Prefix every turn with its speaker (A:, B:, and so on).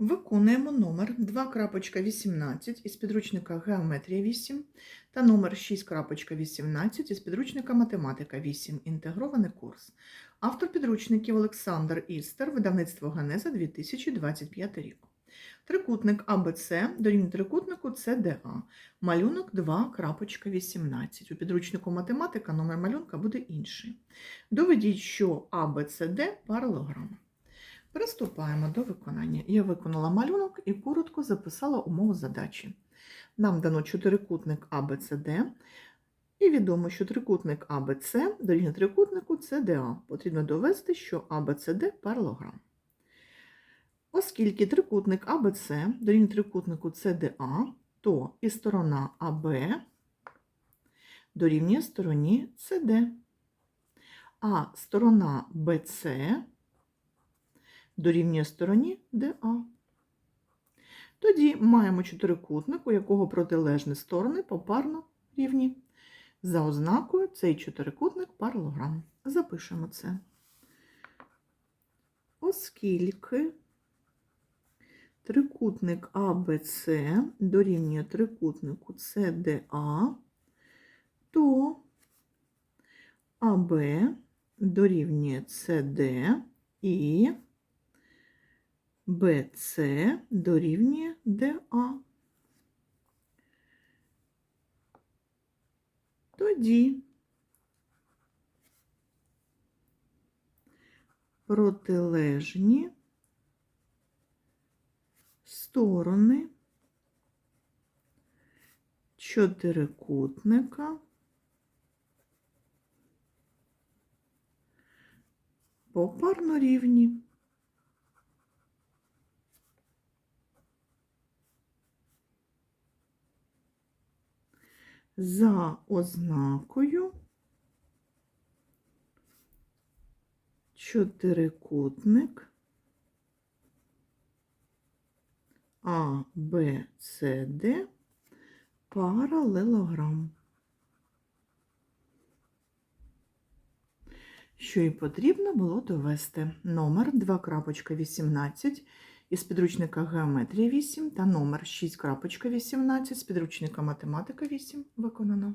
A: Виконуємо номер 2.18 із підручника Геометрія 8 та номер 6.18 із підручника Математика 8. Інтегрований курс. Автор підручників Олександр Істер, видавництво Генеза 2025 рік. Трикутник АБЦ дорівнює трикутнику CDA. Малюнок 2.18. У підручнику математика номер малюнка буде інший. Доведіть, що ABCD паралограм. Приступаємо до виконання. Я виконала малюнок і коротко записала умову задачі. Нам дано чотирикутник ABCD, і відомо, що трикутник ABC дорівнює трикутнику CDA. Потрібно довести, що ABCD паралограм. Оскільки трикутник ABC дорівнює трикутнику CDA, то і сторона AB дорівнює стороні CD, а сторона BC дорівнює стороні ДА. Тоді маємо чотирикутник, у якого протилежні сторони попарно рівні. За ознакою цей чотирикутник паралограм. Запишемо це. Оскільки трикутник АБЦ дорівнює трикутнику СДА, то АБ дорівнює СД і BC дорівнює DA. Тоді протилежні сторони чотирикутника попарно рівні. За ознакою чотирикутник А, Б, С, Д паралелограм. Що і потрібно було довести номер 2.18 із підручника Геометрія 8 та номер 6.18 з підручника Математика 8 виконано.